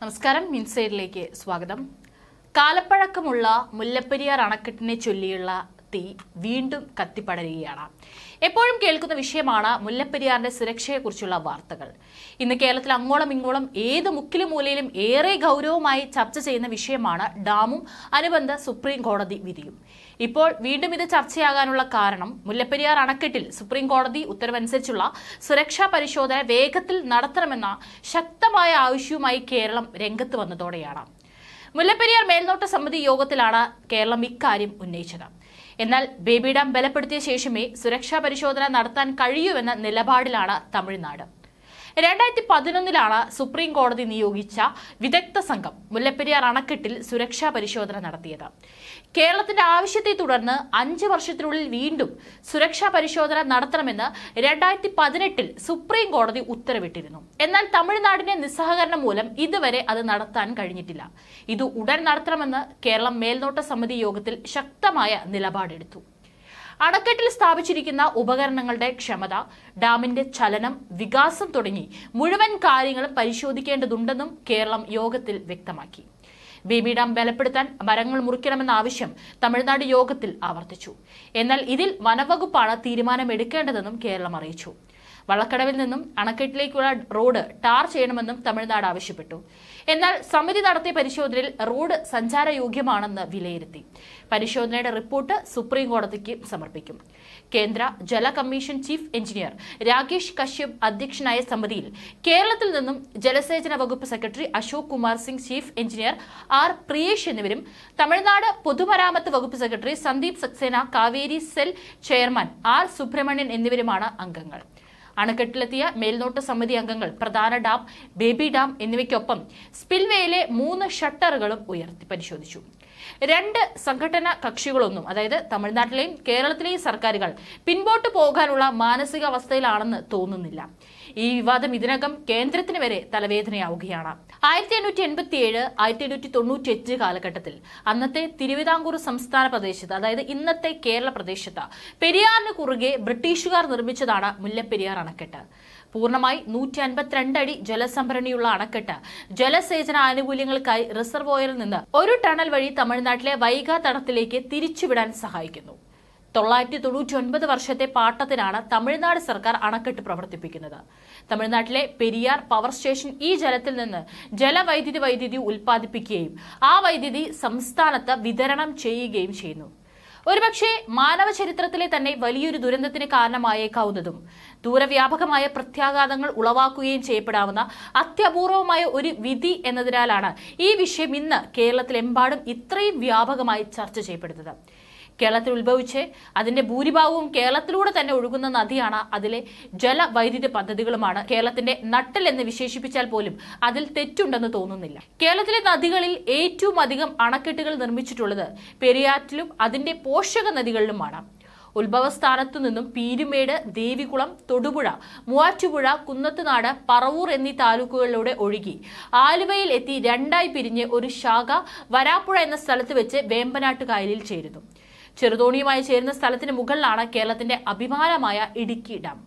നമസ്കാരം മിൻസൈഡിലേക്ക് സ്വാഗതം. കാലപ്പഴക്കമുള്ള മുല്ലപ്പെരിയാർ അണക്കെട്ടിനെ ചൊല്ലിയുള്ള തീ വീണ്ടും കത്തിപ്പടരുകയാണ്. എപ്പോഴും കേൾക്കുന്ന വിഷയമാണ് മുല്ലപ്പെരിയാറിന്റെ സുരക്ഷയെക്കുറിച്ചുള്ള വാർത്തകൾ. ഇന്ന് കേരളത്തിൽ അങ്ങോളം ഇങ്ങോളം ഏത് മുക്കിലും മൂലയിലും ഏറെ ഗൗരവമായി ചർച്ച ചെയ്യുന്ന വിഷയമാണ് ഡാമും അനുബന്ധ സുപ്രീം കോടതി വിധിയും. ഇപ്പോൾ വീണ്ടും ഇത് ചർച്ചയാകാനുള്ള കാരണം മുല്ലപ്പെരിയാർ അണക്കെട്ടിൽ സുപ്രീം കോടതി ഉത്തരവനുസരിച്ചുള്ള സുരക്ഷാ പരിശോധന വേഗത്തിൽ നടത്തണമെന്ന ശക്തമായ ആവശ്യവുമായി കേരളം രംഗത്ത് വന്നതോടെയാണ്. മുല്ലപ്പെരിയാർ മേൽനോട്ട സമിതി യോഗത്തിലാണ് കേരളം ഇക്കാര്യം ഉന്നയിച്ചത്. എന്നാൽ ബേബി ഡാം ബലപ്പെടുത്തിയ ശേഷമേ സുരക്ഷാ പരിശോധന നടത്താൻ കഴിയൂവെന്ന നിലപാടിലാണ് തമിഴ്നാട്. രണ്ടായിരത്തി പതിനൊന്നിലാണ് സുപ്രീം കോടതി നിയോഗിച്ച വിദഗ്ധ സംഘം മുല്ലപ്പെരിയാർ അണക്കെട്ടിൽ സുരക്ഷാ പരിശോധന നടത്തിയത്. കേരളത്തിന്റെ ആവശ്യത്തെ തുടർന്ന് അഞ്ച് വർഷത്തിനുള്ളിൽ വീണ്ടും സുരക്ഷാ പരിശോധന നടത്തണമെന്ന് രണ്ടായിരത്തി പതിനെട്ടിൽ സുപ്രീം കോടതി ഉത്തരവിട്ടിരുന്നു. എന്നാൽ തമിഴ്നാടിന്റെ നിസ്സഹകരണം മൂലം ഇതുവരെ അത് നടത്താൻ കഴിഞ്ഞിട്ടില്ല. ഇത് ഉടൻ നടത്തണമെന്ന് കേരളം മേൽനോട്ട സമിതി യോഗത്തിൽ ശക്തമായ നിലപാടെടുത്തു. അണക്കെട്ടിൽ സ്ഥാപിച്ചിരിക്കുന്ന ഉപകരണങ്ങളുടെ ക്ഷമത ഡാമിന്റെ ചലനം വികാസം തുടങ്ങി മുഴുവൻ കാര്യങ്ങളും പരിശോധിക്കേണ്ടതുണ്ടെന്നും കേരളം യോഗത്തിൽ വ്യക്തമാക്കി. ബേബി ഡാം ബലപ്പെടുത്താൻ മരങ്ങൾ മുറിക്കണമെന്ന ആവശ്യം തമിഴ്നാട് യോഗത്തിൽ ആവർത്തിച്ചു. എന്നാൽ ഇതിൽ വനവകുപ്പാണ് തീരുമാനമെടുക്കേണ്ടതെന്നും കേരളം അറിയിച്ചു. വള്ളക്കടവിൽ നിന്നും അണക്കെട്ടിലേക്കുള്ള റോഡ് ടാർ ചെയ്യണമെന്നും തമിഴ്നാട് ആവശ്യപ്പെട്ടു. എന്നാൽ സമിതി നടത്തിയ പരിശോധനയിൽ റോഡ് സഞ്ചാരയോഗ്യമാണെന്ന് വിലയിരുത്തി. പരിശോധനയുടെ റിപ്പോർട്ട് സുപ്രീം കോടതിക്ക് സമർപ്പിക്കും. കേന്ദ്ര ജല commission chief engineer Rakesh Kashyap അധ്യക്ഷനായ സമിതിയിൽ കേരളത്തിൽ നിന്നും ജലസേചന വകുപ്പ് secretary Ashok Kumar Singh chief engineer R Priyesh എന്നിവരും തമിഴ്നാട് പൊതുമരാമത്ത് വകുപ്പ് secretary Sandeep Saxena Kaveri cell chairman R Subramanian എന്നിവരുമാണ് അംഗങ്ങൾ. അണക്കെട്ടിലെത്തിയ മേൽനോട്ട സമിതി അംഗങ്ങൾ പ്രധാന ഡാം ബേബി ഡാം എന്നിവയ്ക്കൊപ്പം സ്പിൽവേയിലെ മൂന്ന് ഷട്ടറുകളും ഉയർത്തി പരിശോധിച്ചു. രണ്ട് സംഘടന കക്ഷികളൊന്നും അതായത് തമിഴ്നാട്ടിലെയും കേരളത്തിലെയും സർക്കാരുകൾ പിൻപോട്ട് പോകാനുള്ള മാനസികാവസ്ഥയിലാണെന്ന് തോന്നുന്നില്ല. ഈ വിവാദം ഇതിനകം കേന്ദ്രത്തിന് വരെ തലവേദനയാവുകയാണ്. ആയിരത്തി എണ്ണൂറ്റി എൺപത്തി ഏഴ് ആയിരത്തി എണ്ണൂറ്റി തൊണ്ണൂറ്റി എട്ട് കാലഘട്ടത്തിൽ അന്നത്തെ തിരുവിതാംകൂർ സംസ്ഥാന പ്രദേശത്ത് അതായത് ഇന്നത്തെ കേരള പ്രദേശത്ത് പെരിയാറിന് കുറുകെ ബ്രിട്ടീഷുകാർ നിർമ്മിച്ചതാണ് മുല്ലപ്പെരിയാർ അണക്കെട്ട്. പൂർണമായി നൂറ്റി അൻപത്തിരണ്ട് അടി ജലസംഭരണിയുള്ള അണക്കെട്ട് ജലസേചന ആനുകൂല്യങ്ങൾക്കായി റിസർവോയറിൽ നിന്ന് ഒരു ടണൽ വഴി തമിഴ്നാട്ടിലെ വൈഗാ തടത്തിലേക്ക് തിരിച്ചുവിടാൻ സഹായിക്കുന്നു. തൊള്ളായിരത്തി തൊണ്ണൂറ്റി ഒൻപത് വർഷത്തെ പാട്ടത്തിനാണ് തമിഴ്നാട് സർക്കാർ അണക്കെട്ട് പ്രവർത്തിപ്പിക്കുന്നത്. തമിഴ്നാട്ടിലെ പെരിയാർ പവർ സ്റ്റേഷൻ ഈ ജലത്തിൽ നിന്ന് ജലവൈദ്യുതി വൈദ്യുതി ഉൽപ്പാദിപ്പിക്കുകയും ആ വൈദ്യുതി സംസ്ഥാനത്ത് വിതരണം ചെയ്യുകയും ചെയ്യുന്നു. ഒരുപക്ഷെ മാനവ ചരിത്രത്തിലെ തന്നെ വലിയൊരു ദുരന്തത്തിന് കാരണമായേക്കാവുന്നതും ദൂരവ്യാപകമായ പ്രത്യാഘാതങ്ങൾ ഉളവാക്കുകയും ചെയ്യപ്പെടാവുന്ന അത്യപൂർവമായ ഒരു വിധി എന്നതിനാലാണ് ഈ വിഷയം ഇന്ന് കേരളത്തിലെമ്പാടും ഇത്രയും വ്യാപകമായി ചർച്ച ചെയ്യപ്പെടുന്നത്. കേരളത്തിൽ ഉത്ഭവിച്ച് അതിന്റെ ഭൂരിഭാഗവും കേരളത്തിലൂടെ തന്നെ ഒഴുകുന്ന നദിയാണ് അതിലെ ജലവൈദ്യുത പദ്ധതികളുമാണ്. കേരളത്തിന്റെ നട്ടൽ എന്ന് വിശേഷിപ്പിച്ചാൽ പോലും അതിൽ തെറ്റുണ്ടെന്ന് തോന്നുന്നില്ല. കേരളത്തിലെ നദികളിൽ ഏറ്റവും അധികം അണക്കെട്ടുകൾ നിർമ്മിച്ചിട്ടുള്ളത് പെരിയാറ്റിലും അതിന്റെ പോഷക നദികളിലുമാണ്. ഉത്ഭവസ്ഥാനത്തു നിന്നും പീരുമേട് ദേവികുളം തൊടുപുഴ മൂവാറ്റുപുഴ കുന്നത്തുനാട് പറവൂർ എന്നീ താലൂക്കുകളിലൂടെ ഒഴുകി ആലുവയിൽ എത്തി രണ്ടായി പിരിഞ്ഞ് ഒരു ശാഖ വരാപ്പുഴ എന്ന സ്ഥലത്ത് വെച്ച് വേമ്പനാട്ട് കായലിൽ ചേരുന്നു. ചെറുതോണിയുമായി ചേരുന്ന സ്ഥലത്തിന് മുകളിലാണ് കേരളത്തിന്റെ അഭിമാനമായ ഇടുക്കി ഡാം.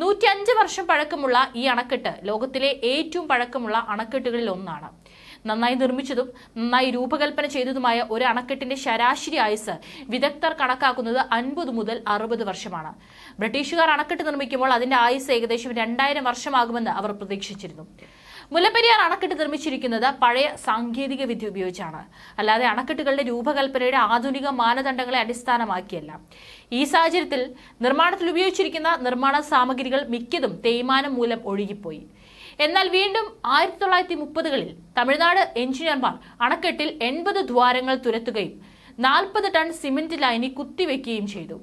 നൂറ്റിയഞ്ച് വർഷം പഴക്കമുള്ള ഈ അണക്കെട്ട് ലോകത്തിലെ ഏറ്റവും പഴക്കമുള്ള അണക്കെട്ടുകളിൽ ഒന്നാണ്. നന്നായി നിർമ്മിച്ചതും നന്നായി രൂപകൽപ്പന ചെയ്തതുമായ ഒരു അണക്കെട്ടിന്റെ ശരാശരി ആയുസ് വിദഗ്ധർ കണക്കാക്കുന്നത് അൻപത് മുതൽ അറുപത് വർഷമാണ്. ബ്രിട്ടീഷുകാർ അണക്കെട്ട് നിർമ്മിക്കുമ്പോൾ അതിന്റെ ആയുസ് ഏകദേശം രണ്ടായിരം വർഷമാകുമെന്ന് അവർ പ്രതീക്ഷിച്ചിരുന്നു. മുല്ലപ്പെരിയാർ അണക്കെട്ട് നിർമ്മിച്ചിരിക്കുന്നത് പഴയ സാങ്കേതിക വിദ്യ ഉപയോഗിച്ചാണ്. അല്ലാതെ അണക്കെട്ടുകളുടെ രൂപകൽപ്പനയുടെ ആധുനിക മാനദണ്ഡങ്ങളെ അടിസ്ഥാനമാക്കിയല്ല. ഈ സാഹചര്യത്തിൽ നിർമ്മാണത്തിൽ ഉപയോഗിച്ചിരിക്കുന്ന നിർമ്മാണ സാമഗ്രികൾ മിക്കതും തേയ്മാനം മൂലം ഒഴുകിപ്പോയി. എന്നാൽ വീണ്ടും ആയിരത്തി തൊള്ളായിരത്തി മുപ്പതുകളിൽ തമിഴ്നാട് എഞ്ചിനീയർമാർ അണക്കെട്ടിൽ എൺപത് ദ്വാരങ്ങൾ തുരത്തുകയും നാൽപ്പത് ടൺ സിമന്റ് ലൈനി കുത്തിവെക്കുകയും ചെയ്തു.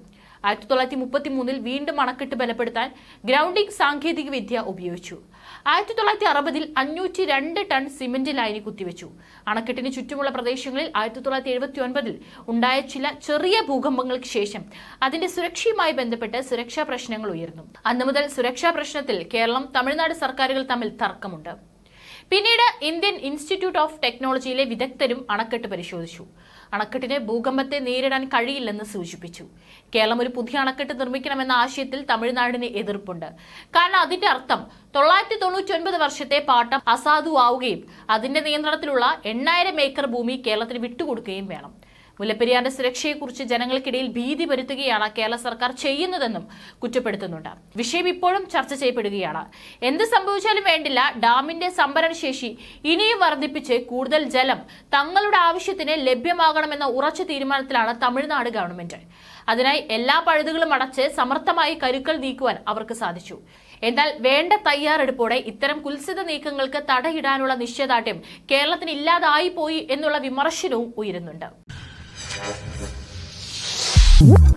ആയിരത്തി തൊള്ളായിരത്തി മുപ്പത്തി മൂന്നിൽ വീണ്ടും അണക്കെട്ട് ബലപ്പെടുത്താൻ ഗ്രൗണ്ടിംഗ് സാങ്കേതിക വിദ്യ ഉപയോഗിച്ചു. ആയിരത്തി തൊള്ളായിരത്തി അറുപതിൽ അഞ്ഞൂറ്റി രണ്ട് ടൺ സിമന്റ് ലൈനി കുത്തിവെച്ചു. അണക്കെട്ടിന് ചുറ്റുമുള്ള പ്രദേശങ്ങളിൽ ആയിരത്തി തൊള്ളായിരത്തി എഴുപത്തി ഒൻപതിൽ ഉണ്ടായ ചില ചെറിയ ഭൂകമ്പങ്ങൾക്ക് ശേഷം അതിന്റെ സുരക്ഷയുമായി ബന്ധപ്പെട്ട് സുരക്ഷാ പ്രശ്നങ്ങൾ ഉയർന്നു. അന്നു മുതൽ സുരക്ഷാ പ്രശ്നത്തിൽ കേരളം തമിഴ്നാട് സർക്കാരുകൾ തമ്മിൽ തർക്കമുണ്ട്. പിന്നീട് ഇന്ത്യൻ ഇൻസ്റ്റിറ്റ്യൂട്ട് ഓഫ് ടെക്നോളജിയിലെ വിദഗ്ധരും അണക്കെട്ട് പരിശോധിച്ചു. അണക്കെട്ടിന് ഭൂകമ്പത്തെ നേരിടാൻ കഴിയില്ലെന്ന് സൂചിപ്പിച്ചു. കേരളം ഒരു പുതിയ അണക്കെട്ട് നിർമ്മിക്കണമെന്ന ആശയത്തിൽ തമിഴ്നാടിന് എതിർപ്പുണ്ട്. കാരണം അതിന്റെ അർത്ഥം തൊള്ളായിരത്തി തൊണ്ണൂറ്റി വർഷത്തെ പാട്ടം അസാധുവാവുകയും അതിന്റെ നിയന്ത്രണത്തിലുള്ള എണ്ണായിരം ഏക്കർ ഭൂമി കേരളത്തിന് വിട്ടുകൊടുക്കുകയും വേണം. മുല്ലപ്പെരിയാറിന്റെ സുരക്ഷയെക്കുറിച്ച് ജനങ്ങൾക്കിടയിൽ ഭീതി വരുത്തുകയാണ് കേരള സർക്കാർ ചെയ്യുന്നതെന്നും കുറ്റപ്പെടുത്തുന്നുണ്ട്. വിഷയം ഇപ്പോഴും ചർച്ച ചെയ്യപ്പെടുകയാണ്. എന്ത് സംഭവിച്ചാലും വേണ്ടില്ല ഡാമിന്റെ സംഭരണശേഷി ഇനിയും വർദ്ധിപ്പിച്ച് കൂടുതൽ ജലം തങ്ങളുടെ ആവശ്യത്തിന് ലഭ്യമാകണമെന്ന ഉറച്ച തീരുമാനത്തിലാണ് തമിഴ്നാട് ഗവൺമെന്റ്. അതിനായി എല്ലാ പഴുതുകളും അടച്ച് സമർത്ഥമായി കരുക്കൾ നീക്കുവാൻ അവർക്ക് സാധിച്ചു. എന്നാൽ വേണ്ട തയ്യാറെടുപ്പോടെ ഇത്തരം കുൽസിത നീക്കങ്ങൾക്ക് തടയിടാനുള്ള നിശ്ചയദാർഢ്യം കേരളത്തിന് ഇല്ലാതായി പോയി എന്നുള്ള വിമർശനവും ഉയരുന്നുണ്ട്. Whoop.